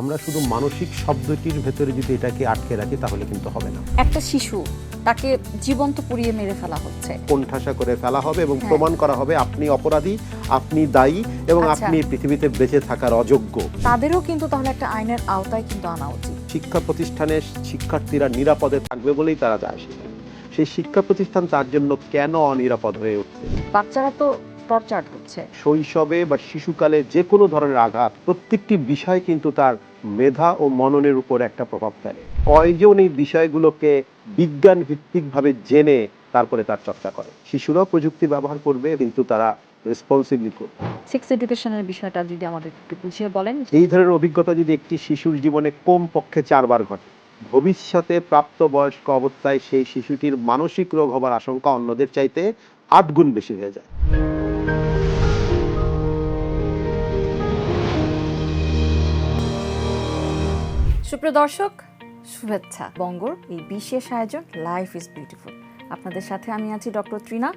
আমরা শুধু মানসিক শব্দটির ভেতরে যদি এটাকে আটকে রাখি তাহলে কিন্তু হবে না। একটা শিশু তাকে জীবন্ত পুড়িয়ে মেরে ফেলা হচ্ছে। কোণঠাসা করে ফেলা হবে এবং হ্যাঁ। প্রমাণ করা হবে আপনি অপরাধী আপনি দায়ী এবং আচ্ছা। আপনি পৃথিবীতে বেঁচে থাকার অযোগ্য। তাদেরও কিন্তু তাহলে একটা আইনের আওতায় কিন্তু আনা উচিত। শিক্ষা প্রতিষ্ঠানে শিক্ষার্থীরা নিরাপদে থাকবে বলেই তারা যায় সেই শিক্ষা প্রতিষ্ঠান তার জন্য কেন অনিরাপদ হয়ে উঠছে? বাচ্চারা তো টর্চার হচ্ছে। শৈশবে বা শিশুকালে যে কোনো ধরনের আঘাত প্রত্যেকটি বিষয় কিন্তু তার মেধা ও মননের উপর একটা প্রভাব ফেলে। কয়জন এই বিষয়গুলোকে বিজ্ঞান ভিত্তিকভাবে জেনে তারপরে তার চর্চা করে। শিশুরাও প্রযুক্তি ব্যবহার করবে কিন্তু তারা রেসপন্সিবলি করবে। সেক্স এডুকেশনের বিষয়টা যদি আমাদের একটু বুঝিয়ে বলেন। এই ধরনের অভিজ্ঞতা যদি একটি শিশুর জীবনে কম পক্ষে চারবার ঘটে ভবিষ্যতে প্রাপ্ত বয়স্ক অবস্থায় সেই শিশুটির মানসিক রোগ হবার আশঙ্কা অন্যদের চাইতে আট গুণ বেশি হয়ে যায়। সুপ্রিয় দর্শক শুভেচ্ছা। বঙ্গর এই বিশেষ আয়োজন লাইফ ইজ বিউটিফুল আপনাদের সাথে আমি আছি ডক্টর ত্রিনা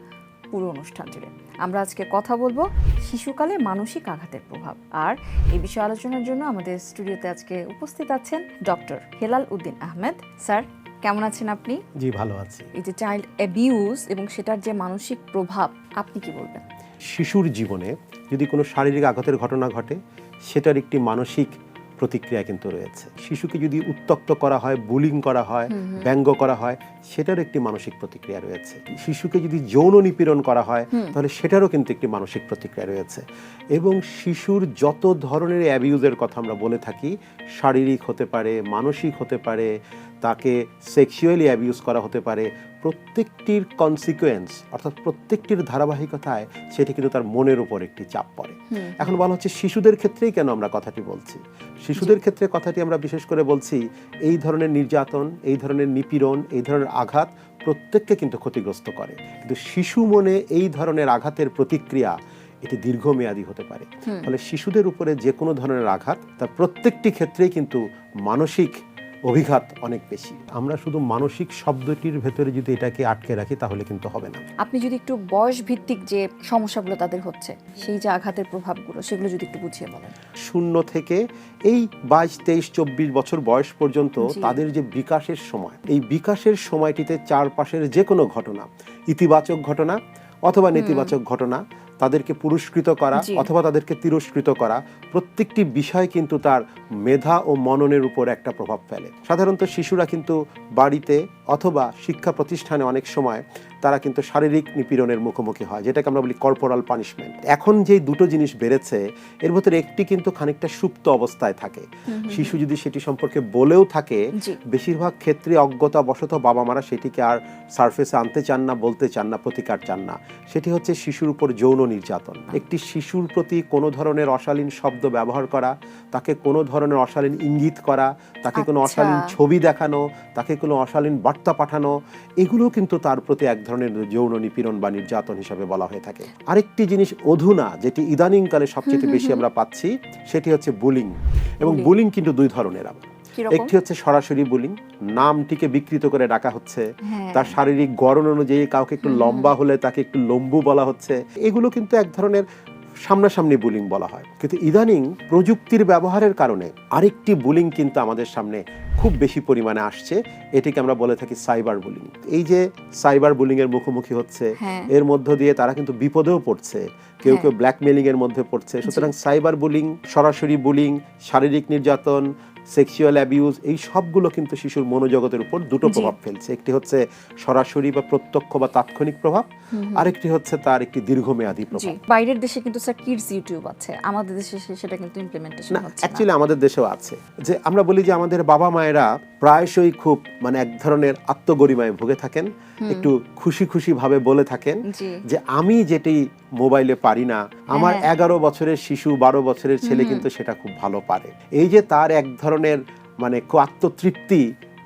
পুরো অনুষ্ঠান জুড়ে। আমরা আজকে কথা বলব শিশুকালে মানসিক আঘাতের প্রভাব। আর এই বিষয়ে আলোচনার জন্য আমাদের স্টুডিওতে আজকে উপস্থিত আছেন ডক্টর হেলাল উদ্দিন আহমেদ। স্যার কেমন আছেন আপনি? জি ভালো আছি। এই যে চাইল্ড অ্যাবিউজ এবং সেটার যে মানসিক প্রভাব আপনি কি বলবেন? শিশুর জীবনে যদি কোনো শারীরিক আঘাতের ঘটনা ঘটে সেটার একটি মানসিক প্রতিক্রিয়া কিন্তু রয়েছে। শিশুকে যদি উত্তক্ত করা হয় বুলিং করা হয় ব্যঙ্গ করা হয় সেটার একটি মানসিক প্রতিক্রিয়া রয়েছে। শিশুকে যদি যৌন নিপীড়ন করা হয় তাহলে সেটারও কিন্তু একটি মানসিক প্রতিক্রিয়া রয়েছে। এবং শিশুর যত ধরনের অ্যাবিউজের কথা আমরা বলে থাকি শারীরিক হতে পারে মানসিক হতে পারে তাকে সেক্সুয়ালি অ্যাবিউজ করা হতে পারে। প্রত্যেকটির কনসিকুয়েন্স অর্থাৎ প্রত্যেকটির ধারাবাহিকতায় সেটি কিন্তু তার মনের উপর একটি চাপ পড়ে। এখন বলা হচ্ছে শিশুদের ক্ষেত্রেই কেন আমরা কথাটি বলছি? শিশুদের ক্ষেত্রে কথাটি আমরা বিশেষ করে বলছি এই ধরনের নির্যাতন এই ধরনের নিপীড়ন এই ধরনের আঘাত প্রত্যেককে কিন্তু ক্ষতিগ্রস্ত করে। কিন্তু শিশু মনে এই ধরনের আঘাতের প্রতিক্রিয়া এটি দীর্ঘমেয়াদী হতে পারে। ফলে শিশুদের উপরে যে কোনো ধরনের আঘাত তার প্রত্যেকটি ক্ষেত্রেই কিন্তু মানসিক অভিঘাত অনেক বেশি। আমরা শুধু মানসিক শব্দটির ভেতরে যদি এটাকে আটকে রাখি তাহলে কিন্তু হবে না। আপনি যদি একটু বয়স ভিত্তিক যে সমস্যাগুলো তাদের হচ্ছে সেই যে আঘাতের প্রভাবগুলো সেগুলো যদি একটু বুঝিয়ে বলেন। শূন্য থেকে এই বাইশ তেইশ চব্বিশ বছর বয়স পর্যন্ত তাদের যে বিকাশের সময় এই বিকাশের সময়টিতে চারপাশের যে কোনো ঘটনা ইতিবাচক ঘটনা অথবা নেতিবাচক ঘটনা তাদেরকে পুরস্কৃত করা অথবা তাদেরকে তিরস্কৃত করা প্রত্যেকটি বিষয় কিন্তু তার মেধা ও মননের উপর একটা প্রভাব ফেলে। সাধারণত শিশুরা কিন্তু বাড়িতে অথবা শিক্ষা প্রতিষ্ঠানে অনেক সময় তারা কিন্তু শারীরিক নিপীড়নের মুখোমুখি হয় যেটাকে আমরা বলি কর্পোরাল পানিশমেন্ট এখন যে দুটো জিনিস বেড়েছে এর ভেতরে একটি কিন্তু খানিকটা সুপ্ত অবস্থায় থাকে। শিশু যদি সেটি সম্পর্কে বলেও থাকে বেশিরভাগ ক্ষেত্রে অজ্ঞতা বশত বাবা মারা সেটিকে আর সারফেসে আনতে চান না বলতে চান না প্রতিকার চান না। সেটি হচ্ছে শিশুর উপর যৌন নির্যাতন। একটি শিশুর প্রতি কোনো ধরনের অশালীন শব্দ ব্যবহার করা তাকে কোনো ধরনের অশালীন ইঙ্গিত করা তাকে কোনো আচ্ছা। অশালীন ছবি দেখানো তাকে কোনো অশালীন বার্তা পাঠানো এগুলো কিন্তু তার প্রতি এক ধরনের যৌন নিপীড়ন বা নির্যাতন হিসাবে বলা হয়ে থাকে। আরেকটি জিনিস অধুনা যেটি ইদানিংকালে সবচেয়ে বেশি আমরা পাচ্ছি সেটি হচ্ছে বুলিং। এবং। বুলিং। কিন্তু দুই ধরনের আবার। একটি হচ্ছে সরাসরি বুলিং নামটিকে বিকৃত করে ডাকা হচ্ছে হ্যাঁ। তার শারীরিক গড়ন অনুযায়ী কাউকে একটু লম্বা হলে তাকে একটু লম্বু বলা হচ্ছে। এগুলো কিন্তু এক ধরনের সামনাসামনি বুলিং বলা হয়। কিন্তু ইদানিং প্রযুক্তির ব্যবহারের কারণে আরেকটি বুলিং কিন্তু আমাদের সামনে খুব বেশি পরিমাণে আসছে। এটিকে আমরা বলে থাকি সাইবার বুলিং। এই যে সাইবার বুলিং এর মুখোমুখি হচ্ছে হ্যাঁ। এর মধ্য দিয়ে তারা কিন্তু বিপদেও পড়ছে। কেউ হ্যাঁ। কেউ ব্ল্যাকমেলিং এর মধ্যে পড়ছে। সুতরাং সাইবার বুলিং সরাসরি বুলিং শারীরিক নির্যাতন সেক্সুয়াল অ্যাবিউজ এই সবগুলো কিন্তু শিশুর মনোজগতের উপর দুটো প্রভাব ফেলছে। একটি হচ্ছে সরাসরি বা প্রত্যক্ষ বা তাৎক্ষণিক প্রভাব আরেকটি হচ্ছে তার একটি দীর্ঘমেয়াদী প্রভাব। বাইরের দেশে কিন্তু স্যার কিডস ইউটিউব আছে আমাদের দেশে সেটা কিন্তু ইমপ্লিমেন্টেশন হচ্ছে না। অ্যাকচুয়ালি আমাদের দেশেও আছে। যে আমরা বলি যে আমাদের বাবা মায়েরা প্রায়শই খুব মানে এক ধরনের আত্মগরিমায় ভুগে থাকেন। একটু খুশি খুশি ভাবে বলে থাকেন যে আমি যেটি মোবাইলে পারি না আমার হ্যাঁ। এগারো বছরের শিশু বারো বছরের ছেলে কিন্তু সেটা খুব ভালো পারে। এই যে তার এক ধরনের মানে আত্মতৃপ্তি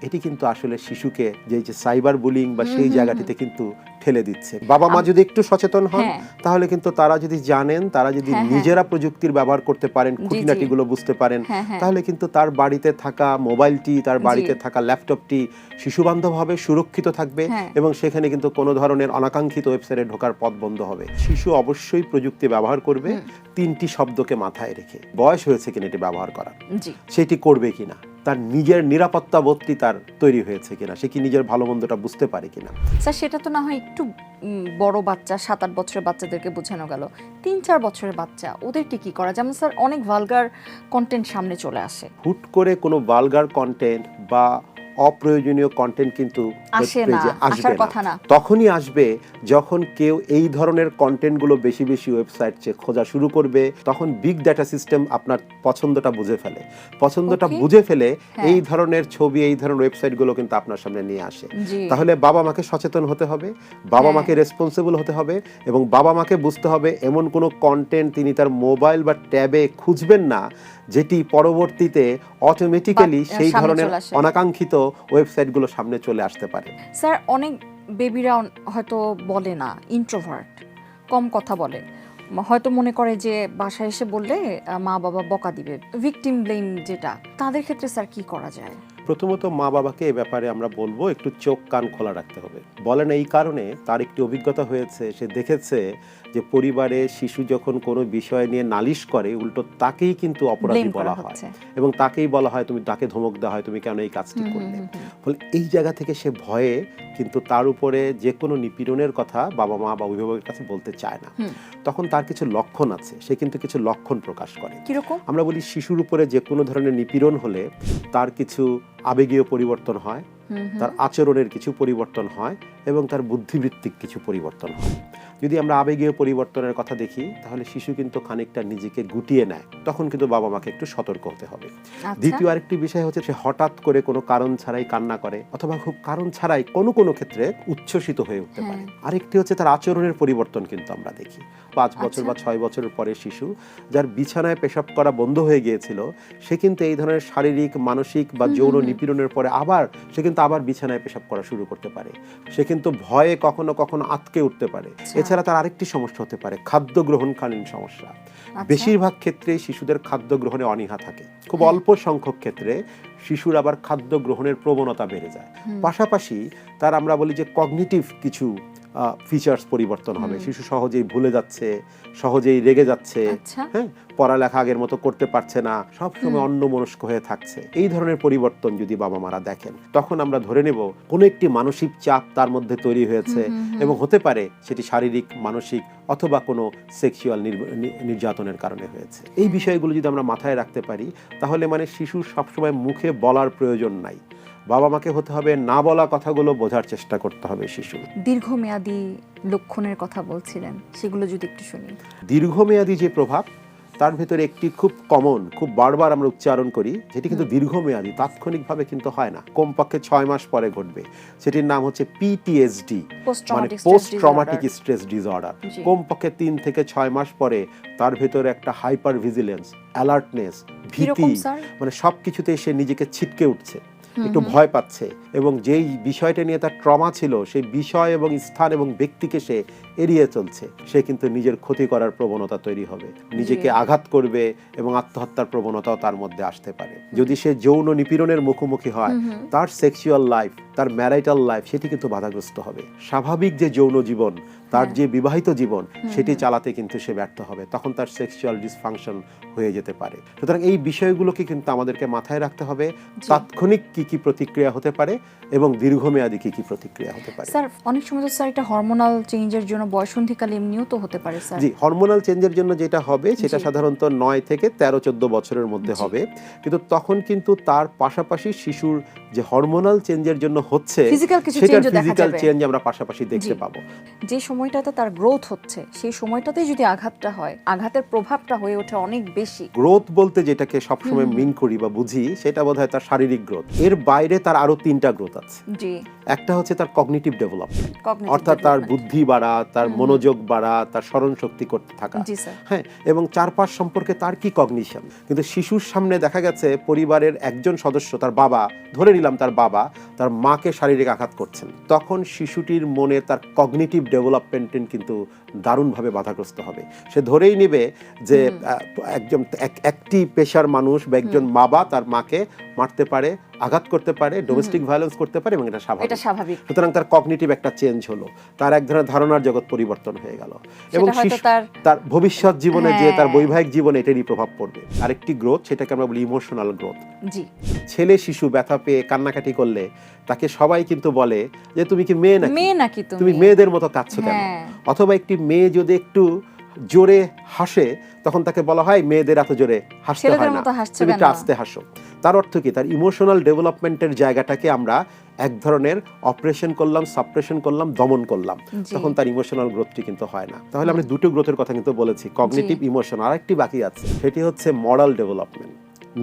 এটি কিন্তু আসলে শিশুকে যে যে সাইবার বুলিং বা সেই জায়গাটিতে কিন্তু ঠেলে দিচ্ছে বাবা মা যদি একটু সচেতন হন হ্যাঁ। তাহলে কিন্তু তারা যদি জানেন তারা যদি হ্যাঁ, হ্যাঁ। নিজেরা প্রযুক্তির ব্যবহার করতে পারেন। খুঁটিনাটিগুলো বুঝতে পারেন। তাহলে কিন্তু তার বাড়িতে থাকা মোবাইলটি তার বাড়িতে থাকা ল্যাপটপটি শিশুবান্ধব হবে সুরক্ষিত থাকবে। এবং সেখানে কিন্তু কোনো ধরনের অনাকাঙ্ক্ষিত ওয়েবসাইটে ঢোকার পথ বন্ধ হবে শিশু অবশ্যই প্রযুক্তি ব্যবহার করবে তিনটি শব্দকে মাথায় রেখে বয়স হয়েছে কিনা এটি ব্যবহার করা সেটি করবে কিনা তার নিজের নিরাপত্তা বোধটি তার তৈরি হয়েছে কিনা সে কি নিজের ভালো মন্দটা বুঝতে পারে কিনা? স্যার সেটা তো না হয় একটু বড় বাচ্চা সাত আট বছরের বাচ্চাদেরকে বোঝানো গেল। তিন চার বছরের বাচ্চা ওদেরকে কি করা যেমন স্যার অনেক ভালগার কন্টেন্ট সামনে চলে আসে। হুট করে কোনো ভালগার কন্টেন্ট বা অপ্রয়োজনীয় কন্টেন্ট কিন্তু আসে আসবে না। তখনই আসবে যখন কেউ এই ধরনের কন্টেন্টগুলো বেশি বেশি ওয়েবসাইট চেয়ে খোঁজা শুরু করবে তখন বিগ ডাটা সিস্টেম আপনার পছন্দটা বুঝে ফেলে পছন্দটা বুঝে ফেলে হ্যাঁ। এই ধরনের ছবি এই ধরনের ওয়েবসাইটগুলো কিন্তু আপনার সামনে নিয়ে আসে তাহলে বাবা মাকে সচেতন হতে হবে বাবা হ্যাঁ। মাকে রেসপন্সিবল হতে হবে এবং বাবা মাকে বুঝতে হবে এমন কোনো কন্টেন্ট তিনি তার মোবাইল বা ট্যাবে খুঁজবেন না যেটি পরবর্তীতে অটোমেটিক্যালি সেই ধরনের অনাকাঙ্ক্ষিত ওয়েবসাইটগুলো সামনে চলে আসতে পারে। স্যার অনেক বেবিরা হয়তো বলে না ইন্ট্রোভার্ট কম কথা বলে। হয়তো মনে করে যে বাসায় এসে বললে মা বাবা বকা দিবে। ভিকটিম ব্লেম যেটা তাদের ক্ষেত্রে স্যার কি করা যায়? প্রথমত মা বাবাকে এ ব্যাপারে আমরা বলব একটু চোখ কান খোলা রাখতে হবে। বলেন এই কারণে তার একটি অভিজ্ঞতা হয়েছে সে দেখেছে যে পরিবারে শিশু যখন কোনো বিষয় নিয়ে নালিশ করে উল্টো তাকেই কিন্তু অপরাধী বলা হয় এবং তাকেই বলা হয় তুমি তাকে ধমক দেওয়া হয় তুমি কেন এই কাজটি করলে। ফলে এই জায়গা থেকে সে ভয়ে কিন্তু তার উপরে যে কোনো নিপীড়নের কথা বাবা মা বা অভিভাবকের কাছে বলতে চায় না। তখন তার কিছু লক্ষণ আছে সে কিন্তু কিছু লক্ষণ প্রকাশ করে। কীরকম? আমরা বলি শিশুর উপরে যে কোনো ধরনের নিপীড়ন হলে তার কিছু আবেগীয় পরিবর্তন হয়। তার আচরণের কিছু পরিবর্তন হয় এবং তার বুদ্ধিবৃত্তিক কিছু পরিবর্তন হয়। যদি আমরা আবেগীয় পরিবর্তনের কথা দেখি তাহলে শিশু কিন্তু খানিকটা নিজেকে গুটিয়ে নেয় তখন কিন্তু বাবা মাকে একটু সতর্ক হতে হবে আচ্ছা। দ্বিতীয় আরেকটি বিষয় হচ্ছে সে হঠাৎ করে কোনো কারণ ছাড়াই কান্না করে অথবা খুব কারণ ছাড়াই কোনো কোনো ক্ষেত্রে উচ্ছ্বসিত হয়ে উঠতে পারে হ্যাঁ। আরেকটি হচ্ছে তার আচরণের পরিবর্তন কিন্তু আমরা দেখি পাঁচ বছর আচ্ছা। বা ছয় বছরের পরে শিশু যার বিছানায় পেশাব করা বন্ধ হয়ে গিয়েছিল সে কিন্তু এই ধরনের শারীরিক মানসিক বা যৌন নিপীড়নের পরে আবার সে কিন্তু আবার বিছানায় পেশাব করা শুরু করতে পারে সে কিন্তু ভয়ে কখনো কখনো আটকে উঠতে পারে আচ্ছা। এছাড়া তার আরেকটি সমস্যা হতে পারে খাদ্য গ্রহণকালীন সমস্যা আচ্ছা। বেশিরভাগ ক্ষেত্রে শিশুদের খাদ্য গ্রহণে অনীহা থাকে খুব। অল্প সংখ্যক ক্ষেত্রে শিশুর আবার খাদ্য গ্রহণের প্রবণতা বেড়ে যায় পাশাপাশি তার আমরা বলি যে কগনিটিভ কিছু ফিচার্স পরিবর্তন হবে। শিশু সহজেই ভুলে যাচ্ছে সহজেই রেগে যাচ্ছে আচ্ছা। হ্যাঁ? পড়ালেখা আগের মতো করতে পারছে না সবসময় হুম। অন্যমনস্ক হয়ে থাকছে। এই ধরনের পরিবর্তন যদি বাবা মারা দেখেন তখন আমরা ধরে নেব কোনো একটি মানসিক চাপ তার মধ্যে তৈরি হয়েছে। এবং হতে পারে সেটি শারীরিক মানসিক অথবা কোনো সেক্সুয়াল নির্যাতনের কারণে হয়েছে। এই বিষয়গুলো যদি আমরা মাথায় রাখতে পারি তাহলে মানে শিশু সবসময় মুখে বলার প্রয়োজন নাই। বাবা মাকে হতে হবে না বলা কথাগুলো বোঝার চেষ্টা করতে হবে শিশু। দীর্ঘমেয়াদী লক্ষণের কথা বলছিলেন সেগুলো যদি একটু শুনি। দীর্ঘমেয়াদী যে প্রভাব তার ভেতরে একটি খুব কমন খুব বারবার আমরা উচ্চারণ করি যেটি কিন্তু দীর্ঘমেয়াদী তাৎক্ষণিকভাবে কিন্তু হয় না। কমপক্ষে ছয় মাস পরে ঘটবে। সেটির নাম হচ্ছে পিটিএসডি পোস্ট মানে traumatic post traumatic stress disorder. কমপক্ষে তিন থেকে ছয় মাস পরে তার ভেতরে একটা হাইপার ভিজিলেন্স অ্যালার্টনেস ভীতি মানে সব কিছুতে সে নিজেকে ছিটকে উঠছে। একটু ভয় পাচ্ছে এবং যেই বিষয়টা নিয়ে তার ট্রমা ছিল সেই বিষয় এবং স্থান এবং ব্যক্তিকে সে এড়িয়ে চলছে সে কিন্তু নিজের ক্ষতি করার প্রবণতা তৈরি হবে। নিজেকে আঘাত করবে এবং আত্মহত্যার প্রবণতাও তার মধ্যে আসতে পারে। যদি সে যৌন নিপীড়নের মুখোমুখি হয় তার সেক্সুয়াল লাইফ তার ম্যারাইটাল লাইফ সেটি কিন্তু বাধাগ্রস্ত হবে। স্বাভাবিক যে যৌন জীবন তার হ্যাঁ। যে বিবাহিত জীবন সেটি চালাতে কিন্তু সে ব্যর্থ হবে। তখন তার সেক্সুয়াল ডিসফাংশন হয়ে যেতে পারে। সুতরাং এই বিষয়গুলোকে কিন্তু আমাদেরকে মাথায় রাখতে হবে তাৎক্ষণিক কি কি প্রতিক্রিয়া হতে পারে এবং দীর্ঘমেয়াদী কি কি প্রতিক্রিয়া হতে পারে। স্যার অনেক সময় তো স্যার এটা হরমোনাল চেঞ্জের জন্য বয়সন্ধিকালে এমনিও তো হতে পারে স্যার। জি হরমোনাল চেঞ্জের জন্য যেটা হবে সেটা সাধারণত নয় থেকে তেরো চোদ্দ বছরের মধ্যে হবে। কিন্তু তখন কিন্তু তার পাশাপাশি শিশুর যে হরমোনাল চেঞ্জের জন্য হচ্ছে ও ফিজিক্যাল চেঞ্জ আমরা পাশাপাশি দেখতে পাবো। যে সময়টাতে তার গ্রোথ হচ্ছে সেই সময়টাতেই যদি আঘাতটা হয় আঘাতের প্রভাবটা হয়ে ওঠে অনেক বেশি। গ্রোথ বলতে যেটাকে সবসময় মিন করি বা বুঝি সেটা বোধ হয় তার শারীরিক গ্রোথ এর বাইরে তার আরও তিনটা গ্রোথ আছে। জি। একটা হচ্ছে তার কগনিটিভ ডেভেলপমেন্ট অর্থাৎ তার বুদ্ধি বাড়া তার মনোযোগ বাড়া তার স্মরণ শক্তি করতে থাকা। হ্যাঁ এবং চারপাশ সম্পর্কে তার কি কগনিশন কিন্তু শিশুর সামনে দেখা গেছে পরিবারের একজন সদস্য তার বাবা ধরে নিলাম তার বাবা তার মাকে শারীরিক আঘাত করছেন। তখন শিশুটির মনে তার কগনিটিভ ডেভেলপমেন্ট কিন্তু দারুণভাবে বাধাগ্রস্ত হবে। সে ধরেই নেবে যে একজন একটি পেশার মানুষ বা একজন বাবা তার মাকে মারতে পারে আঘাত করতে পারে ডোমেস্টিক ভায়োলেন্স করতে পারে এবং এটা স্বাভাবিক। স্বাভাবিক। সুতরাং তার কগনিটিভ একটা চেঞ্জ হলো। তার এক ধরনের ধারণার জগৎ পরিবর্তন হয়ে গেল। এবং তার তার ভবিষ্যৎ জীবনে যে তার হ্যাঁ। বৈবাহিক জীবনে এটারই প্রভাব পড়বে। আরেকটি গ্রোথ সেটাকে আমরা বলি ইমোশনাল গ্রোথ ছেলে শিশু ব্যথা পেয়ে কান্নাকাটি করলে তাকে সবাই কিন্তু বলে যে তুমি কি মেয়ে নাকি? মেয়ে নাকি তুমি? তুমি মেয়েদের মতো কাঁদছো কেন? হ্যাঁ। অথবা একটি মেয়ে যদি একটু জোরে হাসে তখন তাকে বলা হয় মেয়েদের এত জোরে হাসতে হয় না। তুমি একটু? আস্তে হাসো। তার অর্থ কি? তার ইমোশনাল ডেভেলপমেন্টের জায়গাটাকে আমরা এক ধরনের অপারেশন করলাম সাপ্রেশন করলাম দমন করলাম। তখন তার ইমোশনাল গ্রোথটি কিন্তু হয় না। তাহলে আমরা দুটো গ্রোথের কথা কিন্তু বলেছি। কগনিটিভ ইমোশন আরেকটি বাকি আছে। সেটি হচ্ছে মরাল ডেভেলপমেন্ট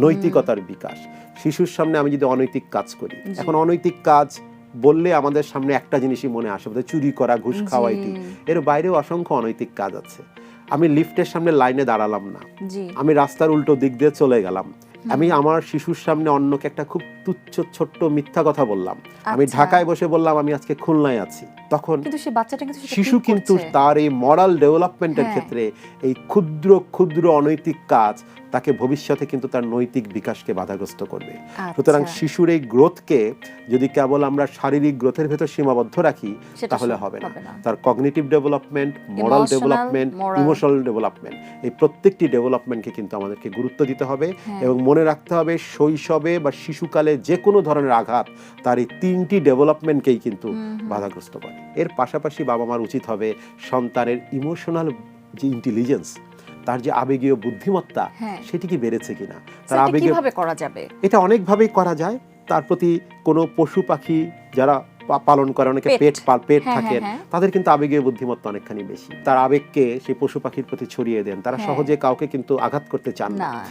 নৈতিকতার বিকাশ। শিশুর সামনে আমি যদি অনৈতিক কাজ করি। এখন অনৈতিক কাজ বললে আমাদের সামনে একটা জিনিসই মনে আসে বোধহয় চুরি করা ঘুষ খাওয়া। এটি। এর বাইরেও অসংখ্য অনৈতিক কাজ আছে। আমি লিফটের সামনে লাইনে দাঁড়ালাম না। আমি রাস্তার উল্টো দিক দিয়ে চলে গেলাম। আমি আমার শিশুর সামনে অন্যকে একটা খুব তুচ্ছ ছোট্ট মিথ্যা কথা বললাম আমি আচ্ছা। ঢাকায় বসে বললাম আমি আজকে খুলনায় আছি তখন কিন্তু সে বাচ্চাটা কিন্তু শিশু কিন্তু তার এই মরাল ডেভেলপমেন্টের হ্যাঁ। ক্ষেত্রে এই ক্ষুদ্র ক্ষুদ্র অনৈতিক কাজ তাকে ভবিষ্যতে কিন্তু তার নৈতিক বিকাশকে বাধাগ্রস্ত করবে আচ্ছা। সুতরাং শিশুর এই গ্রোথকে যদি কেবল আমরা শারীরিক গ্রোথের ভেতর সীমাবদ্ধ রাখি তাহলে হবে না তার cognitive development moral development emotional development এই প্রত্যেকটি ডেভেলপমেন্টকে কিন্তু আমাদেরকে গুরুত্ব দিতে হবে হ্যাঁ। এবং মনে রাখতে হবে শৈশবে বা শিশুকালে যে কোনো ধরনের আঘাত তার এই তিনটি ডেভেলপমেন্টকেই কিন্তু বাধাগ্রস্ত করে। এর পাশাপাশি বাবা মার উচিত হবে সন্তানের ইমোশনাল যে ইন্টেলিজেন্স তার যে আবেগীয় বুদ্ধিমত্তা হ্যাঁ। সেটি কি বেড়েছে কিনা? তার আবেগীয় করা যাবে? এটা অনেকভাবেই করা যায়। তার প্রতি কোনো পশু পাখি যারা পালন করে অনেকে পেট। পেট হ্যাঁ, থাকেন হ্যাঁ, হ্যাঁ। তাদের কিন্তু আবেগীয় বুদ্ধিমত্তা অনেকখানি বেশি। তার আবেগকে সেই পশু পাখির প্রতি ছড়িয়ে দেন। তারা। সহজে কাউকে কিন্তু আঘাত করতে চান না।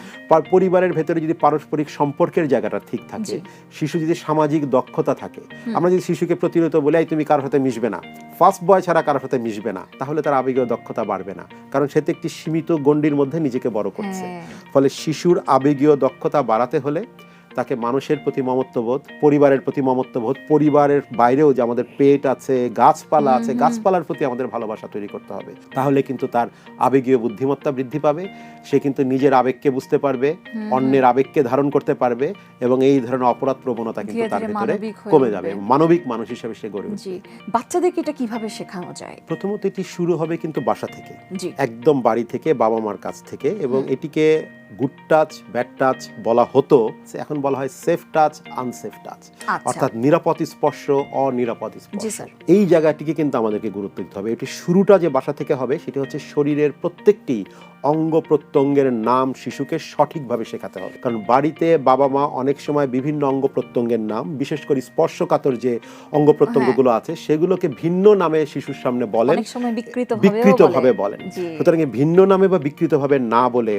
পরিবারের ভেতরে যদি পারস্পরিক সম্পর্কের জায়গাটা ঠিক থাকে শিশু যদি সামাজিক দক্ষতা থাকে আমরা যদি শিশুকে প্রতিরোধ বলে "এই তুমি কারোর সাথে মিশবে না। ফার্স্ট বয় ছাড়া কারোর সাথে মিশবে না। তাহলে তার আবেগীয় দক্ষতা বাড়বে না। কারণ সে তো একটি সীমিত গণ্ডির মধ্যে নিজেকে বড় করছে। ফলে শিশুর আবেগীয় দক্ষতা বাড়াতে হলে তাকে মানুষের প্রতি মমত্ববোধ পরিবারের প্রতি মমত্ববোধ পরিবারের বাইরেও যে আমাদের পেট আছে গাছপালা আছে গাছপালার প্রতি আমাদের ভালোবাসা তৈরি করতে হবে। তাহলে কিন্তু তার আবেগীয় বুদ্ধিমত্তা বৃদ্ধি পাবে সে কিন্তু নিজের আবেগকে বুঝতে পারবে অন্যের আবেগকে ধারণ করতে পারবে এবং এই ধরনের অপরাধ প্রবণতা কিন্তু তার ভিতরে কমে যাবে। মানবিক মানুষ হিসেবে সে গড়ে উঠবে। বাচ্চাদেরকে এটা কীভাবে শেখানো যায়? প্রথমত এটি শুরু হবে কিন্তু বাসা থেকে। একদম বাড়ি থেকে বাবা মার কাছ থেকে এবং এটিকে গুড টাচ ব্যাড টাচ বলা হতো। এখন বলা হয় সেফ টাচ আনসেফ টাচ অর্থাৎ নিরাপদ স্পর্শ অনিরাপদ স্পর্শ। এই জায়গাটিকে কিন্তু আমাদেরকে গুরুত্ব দিতে হবে। এটি শুরুটা যে বাসা থেকে হবে সেটি হচ্ছে শরীরের প্রত্যেকটি অঙ্গ প্রত্যঙ্গের নাম শিশুকে সঠিকভাবে শেখাতে হবে। কারণ বাড়িতে বাবা মা অনেক সময় বিভিন্ন অঙ্গ প্রত্যঙ্গের নাম বিশেষ করে স্পর্শকাতর যে অঙ্গ প্রত্যঙ্গগুলো আছে সেগুলোকে ভিন্ন নামে শিশুর সামনে বলেন অনেক সময় বিকৃত বিকৃত ভাবে বলেন। সুতরাং ভিন্ন নামে বা বিকৃত ভাবে না বলে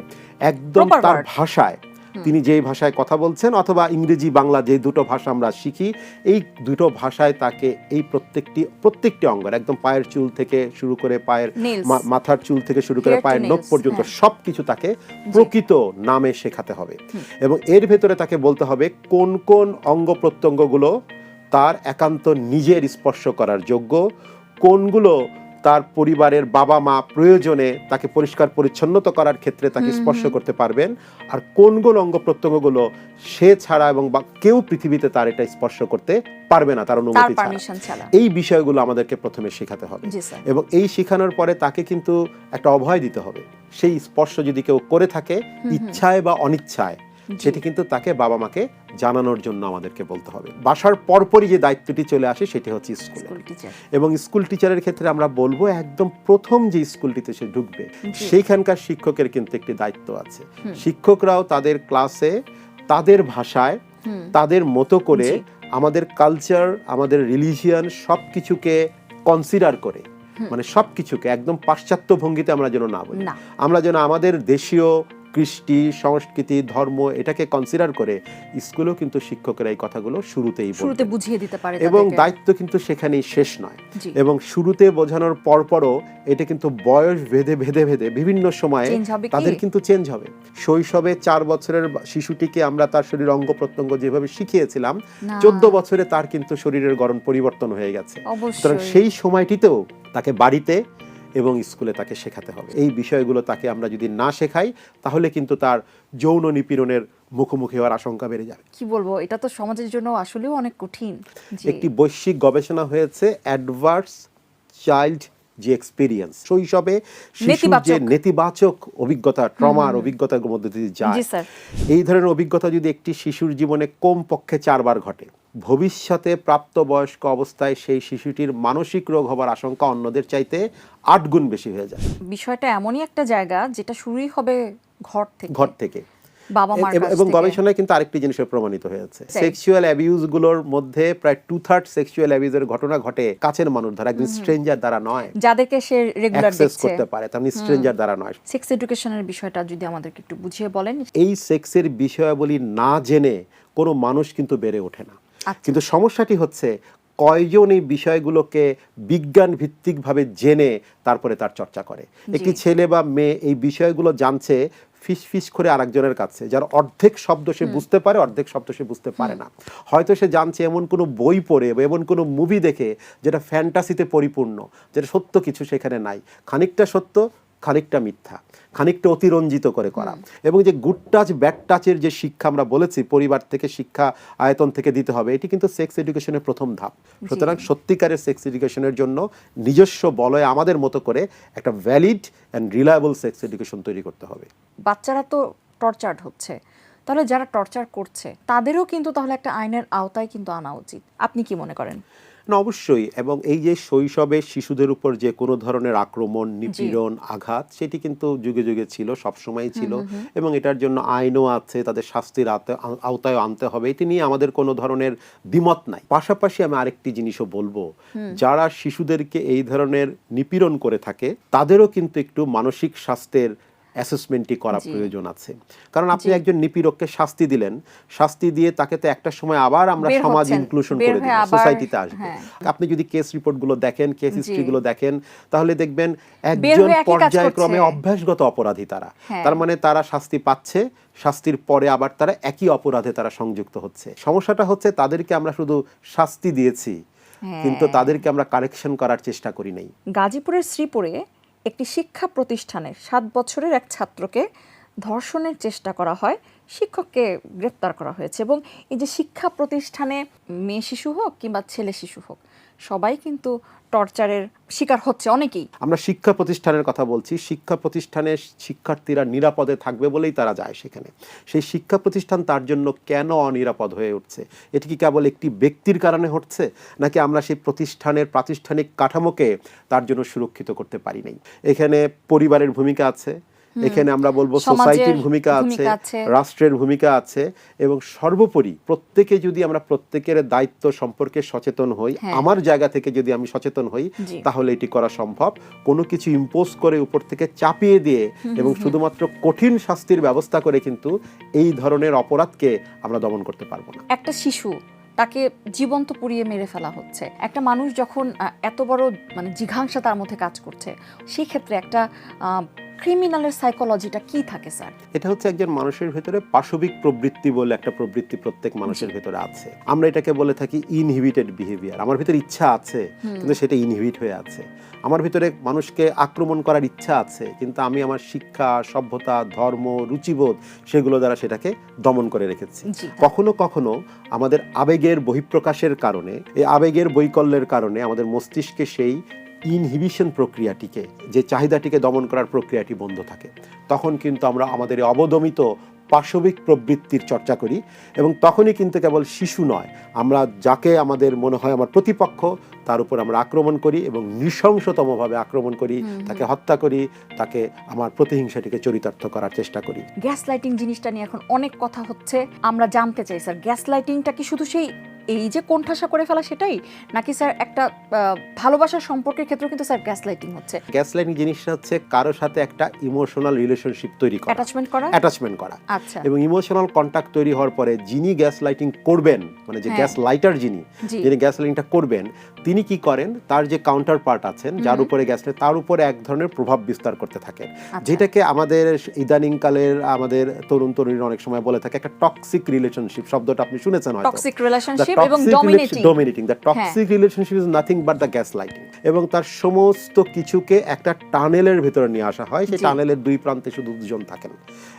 একদম Proper তার ভাষায় তিনি যেই ভাষায় কথা বলছেন অথবা ইংরেজি বাংলা যে দুটো ভাষা আমরা শিখি এই দুটো ভাষায় তাকে এই প্রত্যেকটি প্রত্যেকটি অঙ্গের একদম পায়ের চুল থেকে শুরু করে পায়ের মাথার চুল থেকে শুরু করে পায়ের নখ পর্যন্ত হ্যাঁ। সবকিছু তাকে প্রকৃত নামে শেখাতে হবে। এবং এর ভেতরে তাকে বলতে হবে কোন কোন অঙ্গ প্রত্যঙ্গগুলো তার একান্ত নিজের স্পর্শ করার যোগ্য কোনগুলো তার পরিবারের বাবা মা প্রয়োজনে তাকে পরিষ্কার পরিচ্ছন্নতা করার ক্ষেত্রে তাকে স্পর্শ করতে পারবেন। আর কোনগুলো অঙ্গ প্রত্যঙ্গগুলো সে ছাড়া এবং বা কেউ পৃথিবীতে তার এটা স্পর্শ করতে পারবে না তার তার অনুমতি ছাড়া। এই বিষয়গুলো আমাদেরকে প্রথমে শেখাতে হবে। এবং এই শেখানোর পরে তাকে কিন্তু একটা অভয় দিতে হবে। সেই স্পর্শ যদি কেউ করে থাকে ইচ্ছায় বা অনিচ্ছায় সেটি কিন্তু তাকে বাবা মাকে জানানোর জন্য আমাদেরকে বলতে হবে। বাসার পরপরই যে দায়িত্বটি চলে আসে সেটি হচ্ছে স্কুল। এবং স্কুল টিচারের ক্ষেত্রে আমরা বলব একদম প্রথম যে স্কুলটিতে সে ঢুকবে সেইখানকার শিক্ষকের কিন্তু একটি দায়িত্ব আছে। শিক্ষকরাও তাদের ক্লাসে তাদের ভাষায় তাদের মতো করে আমাদের কালচার আমাদের রিলিজিয়ান সব কিছুকে কনসিডার করে মানে সব কিছুকে একদম পাশ্চাত্য ভঙ্গিতে আমরা যেন না বলি। আমরা যেন আমাদের দেশীয় কৃষ্টি সংস্কৃতি ধর্ম এটাকে কনসিডার করে স্কুলেও কিন্তু শিক্ষকেরা এই কথাগুলো শুরুতেই শুরুতে বুঝিয়ে দিতে পারে এবং দায়িত্ব কিন্তু সেখানেই শেষ নয়। এবং শুরুতে বোঝানোর পরপরও এটা কিন্তু বয়স ভেদে ভেদে ভেদে বিভিন্ন সময়ে? তাদের কিন্তু চেঞ্জ হবে। শৈশবে চার বছরের শিশুটিকে আমরা তার শরীর অঙ্গ প্রত্যঙ্গ যেভাবে শিখিয়েছিলাম চোদ্দ বছরে তার কিন্তু শরীরের গরম পরিবর্তন হয়ে গেছে। সুতরাং সেই সময়টিতেও তাকে বাড়িতে এবং স্কুলে তাকে শেখাতে হবে। এই বিষয়গুলো তাকে আমরা যদি না শেখাই তাহলে কিন্তু তার যৌন নিপীড়নের মুখোমুখি হওয়ার আশঙ্কা বেড়ে যাবে। কি বলব? এটা তো সমাজের জন্য আসলেও অনেক কঠিন একটি বৈশ্বিক গবেষণা হয়েছে অ্যাডভার্স চাইল্ড যে এক্সপিরিয়েন্স শৈশবে শিশুর যে নেতিবাচক। অভিজ্ঞতা ট্রমার অভিজ্ঞতার মধ্যে দিয়ে যায় এই ধরনের অভিজ্ঞতা যদি একটি শিশুর জীবনে কম পক্ষে চারবার ঘটে ভবিষ্যতে প্রাপ্তবয়স্ক অবস্থায় সেই শিশুটির মানসিক রোগ হবার আশঙ্কা অন্যদের চাইতে আট গুণ বেশি হয়ে যায়। বিষয়টা এমনই একটা জায়গা যেটা শুরুই হবে ঘর থেকে। ঘর থেকে। এবং-। গবেষণায় কিন্তু আরেকটি জিনিসের প্রমাণিত হয়েছে। সেক্সুয়াল অ্যাবিউজগুলোর মধ্যে প্রায় টু থার্ড সেক্সুয়াল অ্যাবিউজের ঘটনা ঘটে কাছের মানুষ দ্বারা একজন স্ট্রেঞ্জার দ্বারা নয়। যাদেরকে সে রেগুলার দেখছে। করতে পারে তেমনি স্ট্রেঞ্জার দ্বারা নয়। সেক্স এডুকেশনের বিষয়টা যদি আমাদেরকে একটু বুঝিয়ে বলেন। এই সেক্সের বিষয়াবলী না জেনে কোনো মানুষ কিন্তু বেড়ে ওঠে না। আচ্ছা। কিন্তু সমস্যাটি হচ্ছে কয়জন এই বিষয়গুলোকে বিজ্ঞান ভিত্তিকভাবে জেনে তারপরে তার চর্চা করে? একটি ছেলে বা মেয়ে এই বিষয়গুলো জানছে ফিস ফিস করে আরেকজনের কাছে যার অর্ধেক শব্দ সে বুঝতে পারে অর্ধেক শব্দ সে বুঝতে পারে না। হয়তো সে জানছে এমন কোনো বই পড়ে বা এমন কোনো মুভি দেখে যেটা ফ্যান্টাসিতে পরিপূর্ণ যেটা সত্য কিছু সেখানে নাই। খানিকটা সত্য খানিকটা মিথ্যা খানিকটা অতিরঞ্জিত করে করা। এবং যে গুড টাচ ব্যাড টাচের যে শিক্ষা আমরা বলেছি পরিবার থেকে শিক্ষা আয়তন থেকে দিতে হবে এটি কিন্তু সেক্স এডুকেশনের প্রথম ধাপ। সুতরাং সত্যিকারের সেক্স এডুকেশনের জন্য নিজস্ব বলয়ে আমাদের মতো করে একটা valid and reliable sex education তৈরি করতে হবে। বাচ্চারা তো টর্চার্ড হচ্ছে। তাহলে যারা টর্চার করছে তাদেরও কিন্তু তাহলে একটা আইনের আওতায় কিন্তু আনা উচিত। আপনি কি মনে করেন? না অবশ্যই। এবং এই যে শৈশবে শিশুদের উপর যে কোনো ধরনের আক্রমণ নিপীড়ন আঘাত সেটি কিন্তু যুগে যুগে ছিল সবসময় ছিল। এবং এটার জন্য আইনও আছে তাদের শাস্তির আওতা- আওতায় আনতে হবে। এটি নিয়ে আমাদের কোনো ধরনের দ্বিমত নাই। পাশাপাশি আমি আরেকটি জিনিসও বলব। যারা শিশুদেরকে এই ধরনের নিপীড়ন করে থাকে তাদেরও কিন্তু একটু মানসিক স্বাস্থ্যের অ্যাসেসমেন্টটি করা প্রয়োজন আছে। কারণ আপনি একজন নিপীড়ককে শাস্তি দিলেন শাস্তি দিয়ে তাকে তো একটা সময় আবার আমরা সমাজ ইনক্লুশন করে দিই সোসাইটিতে আসবে। হ্যাঁ। আপনি যদি কেস রিপোর্টগুলো দেখেন কেস হিস্ট্রিগুলো দেখেন তাহলে দেখবেন একজন পর্যায়ক্রমে অভ্যাসগত অপরাধী তারা। হ্যাঁ। তার মানে তারা শাস্তি পাচ্ছে শাস্তির পরে আবার তারা একই অপরাধে তারা সংযুক্ত হচ্ছে। সমস্যাটা হচ্ছে তাদেরকে আমরা শুধু শাস্তি দিয়েছি হ্যাঁ। কিন্তু তাদেরকে আমরা কারেকশন করার চেষ্টা করি নাই। গাজীপুরের শ্রীপুরে একটি শিক্ষা প্রতিষ্ঠানে সাত বছরের এক ছাত্রকে ধর্ষণের চেষ্টা করা হয়, শিক্ষককে গ্রেপ্তার করা হয়েছে এবং এই যে শিক্ষা প্রতিষ্ঠানে মেয়ে শিশু হোক কিংবা ছেলে শিশু হোক সবাই কিন্তু টর্চারের শিকার হচ্ছে অনেকেই। আমরা শিক্ষা প্রতিষ্ঠানের কথা বলছি, শিক্ষা প্রতিষ্ঠানে শিক্ষার্থীরা নিরাপদে থাকবে বলেই তারা যায় সেখানে। সেই শিক্ষা প্রতিষ্ঠান তার জন্য কেন অনিরাপদ হয়ে উঠছে? এটি কি কেবল একটি ব্যক্তির কারণে হচ্ছে, নাকি আমরা সেই প্রতিষ্ঠানের প্রাতিষ্ঠানিক কাঠামোকে তার জন্য সুরক্ষিত করতে পারি নাই? এখানে পরিবারের ভূমিকা আছে এখানে আমরা বলব সোসাইটির ভূমিকা আছে রাষ্ট্রের ভূমিকা আছে এবং সর্বোপরি প্রত্যেকে যদি আমরা প্রত্যেকের দায়িত্ব সম্পর্কে সচেতন হই হ্যাঁ। আমার জায়গা থেকে যদি আমি সচেতন হই তাহলে এটি করা সম্ভব। কোনো কিছু ইম্পোজ করে উপর থেকে চাপিয়ে দিয়ে এবং শুধুমাত্র কঠিন শাস্তির ব্যবস্থা করে কিন্তু এই ধরনের অপরাধকে আমরা দমন করতে পারব না। একটা শিশু তাকে জীবন্ত পুড়িয়ে মেরে ফেলা হচ্ছে। একটা মানুষ যখন এত বড় মানে জিঘাংসা তার মধ্যে কাজ করছে সেই ক্ষেত্রে একটা ক্রিমিনালের সাইকোলজিটা কি থাকে স্যার? এটা হচ্ছে একজন মানুষের ভেতরে পাশবিক প্রবৃত্তি বলে একটা প্রবৃত্তি প্রত্যেক মানুষের ভেতরে আছে। আমরা এটাকে বলে থাকি ইনহিবিটেড বিহেভিয়ার আমার ভিতরে ইচ্ছা আছে কিন্তু সেটা ইনহিবিট হয়ে আছে। আমার ভিতরে মানুষকে আক্রমণ করার ইচ্ছা আছে কিন্তু আমি আমার শিক্ষা সভ্যতা ধর্ম রুচিবোধ সেগুলো দ্বারা সেটাকে দমন করে রেখেছি। কখনো কখনো আমাদের আবেগের বহিঃপ্রকাশের কারণে এই আবেগের বৈকল্যের কারণে আমাদের মস্তিষ্কে সেই ইনহিবিশন প্রক্রিয়াটিকে যে চাহিদাটিকে দমন করার প্রক্রিয়াটি বন্ধ থাকে। তখন কিন্তু আমরা আমাদের অবদমিত পাশবিক প্রবৃত্তির চর্চা করি এবং তখনই কিন্তু কেবল শিশু নয় আমরা যাকে আমাদের মনে হয় আমার প্রতিপক্ষ তার উপর আমরা আক্রমণ করি এবং নৃশংসতমভাবে আক্রমণ করি তাকে হত্যা করি তাকে আমার প্রতিহিংসাটিকে চরিতার্থ করার চেষ্টা করি। গ্যাস লাইটিং জিনিসটা নিয়ে এখন অনেক কথা হচ্ছে আমরা জানতে চাই স্যার। গ্যাস লাইটিংটা কি শুধু সেই এই যে কোণঠাসা করে ফেলা সেটাই? নাকি স্যার একটা ভালোবাসার সম্পর্কের ক্ষেত্রেও কিন্তু স্যার গ্যাস লাইটিং হচ্ছে? গ্যাস লাইটিং জিনিসটা হচ্ছে কারোর সাথে একটা ইমোশনাল রিলেশনশিপ তৈরি করা। অ্যাটাচমেন্ট করা? অ্যাটাচমেন্ট করা। আচ্ছা। এবং ইমোশনাল কন্ট্যাক্ট তৈরি হওয়ার পরে যিনি গ্যাস লাইটিং করবেন মানে যে। গ্যাস লাইটার যিনি যিনি গ্যাস লাইটিংটা করবেন তিনি কি করেন? তার যে কাউন্টার পার্ট আছেন যার উপরে গ্যাস তার উপরে এক ধরনের প্রভাব বিস্তার করতে থাকেন। আচ্ছা। যেটাকে আমাদের ইদানিংকালের আমাদের তরুণ তরুণীরা অনেক সময় বলে থাকে একটা টক্সিক রিলেশনশিপ শব্দটা আপনি শুনেছেন হয়তো। টক্সিক রিলেশনশিপ এবং dominating dominating the toxic relationship is nothing but the gaslighting এবং তার সমস্ত কিছুকে একটা টানেলের ভিতরে নিয়ে আসা হয়। সেই টানেলের দুই প্রান্তে শুধু দুজন থাকেন।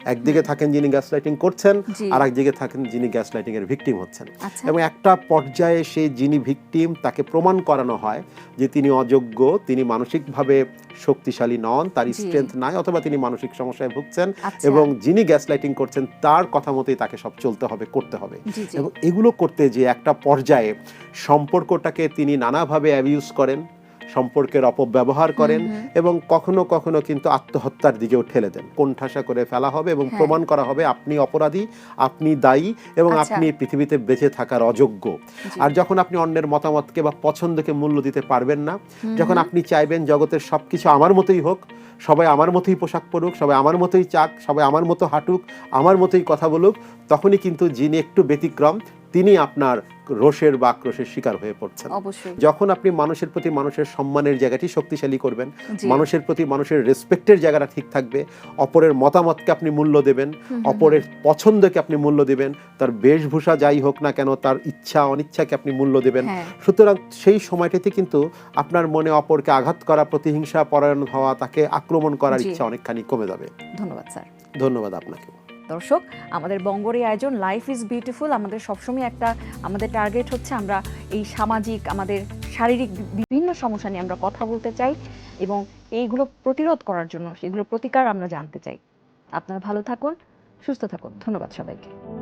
একদিকে থাকেন যিনি গ্যাস লাইটিং করছেন আর একদিকে থাকেন যিনি গ্যাস লাইটিং এর ভিকটিম হচ্ছেন। আচ্ছা। এবং একটা পর্যায়ে সেই যিনি ভিকটিম তাকে প্রমাণ করানো হয় যে তিনি অযোগ্য তিনি মানসিকভাবে শক্তিশালী নন তার স্ট্রেংথ নাই অথবা তিনি মানসিক সমস্যায় ভুগছেন আচ্ছা। এবং যিনি গ্যাস লাইটিং করছেন তার কথা মতোই তাকে সব চলতে হবে করতে হবে। এবং এগুলো করতে যে একটা পর্যায়ে সম্পর্কটাকে তিনি নানাভাবে অ্যাবিউজ করেন সম্পর্কের অপব্যবহার করেন এবং কখনো কখনো কিন্তু আত্মহত্যার দিকেও ঠেলে দেন। কোণঠাসা করে ফেলা হবে এবং হ্যাঁ। প্রমাণ করা হবে আপনি অপরাধী আপনি দায়ী এবং আচ্ছা। আপনি পৃথিবীতে বেঁচে থাকার অযোগ্য। আর যখন আপনি অন্যের মতামতকে বা পছন্দকে মূল্য দিতে পারবেন না যখন আপনি চাইবেন জগতের সবকিছু আমার মতোই হোক সবাই আমার মতোই পোশাক পরুক সবাই আমার মতোই চাক সবাই আমার মতো হাঁটুক আমার মতোই কথা বলুক তখনই কিন্তু যিনি একটু ব্যতিক্রম তিনি আপনার রোষের বা আক্রোশের শিকার হয়ে পড়ছেন। যখন আপনি মানুষের প্রতি মানুষের সম্মানের জায়গাটি শক্তিশালী করবেন মানুষের প্রতি মানুষের রেসপেক্টের জায়গাটা ঠিক থাকবে অপরের মতামতকে আপনি মূল্য দেবেন অপরের পছন্দকে আপনি মূল্য দেবেন তার বেশভূষা যাই হোক না কেন তার ইচ্ছা অনিচ্ছাকে আপনি মূল্য দেবেন। হ্যাঁ। সুতরাং সেই সময়টিতে কিন্তু আপনার মনে অপরকে আঘাত করা প্রতিহিংসা পরায়ণ হওয়া তাকে আক্রমণ করার ইচ্ছা অনেকখানি কমে যাবে। ধন্যবাদ স্যার। ধন্যবাদ আপনাকে দর্শক, আমাদের বঙ্গরে আয়োজন লাইফ ইজ বিউটিফুল আমাদের সবসময় একটা, আমাদের টার্গেট হচ্ছে আমরা এই সামাজিক, আমাদের শারীরিক বিভিন্ন সমস্যা নিয়ে আমরা কথা বলতে চাই এবং এইগুলো প্রতিরোধ করার জন্য সেগুলো প্রতিকার আমরা জানতে চাই। আপনারা ভালো থাকুন, সুস্থ থাকুন। ধন্যবাদ সবাইকে।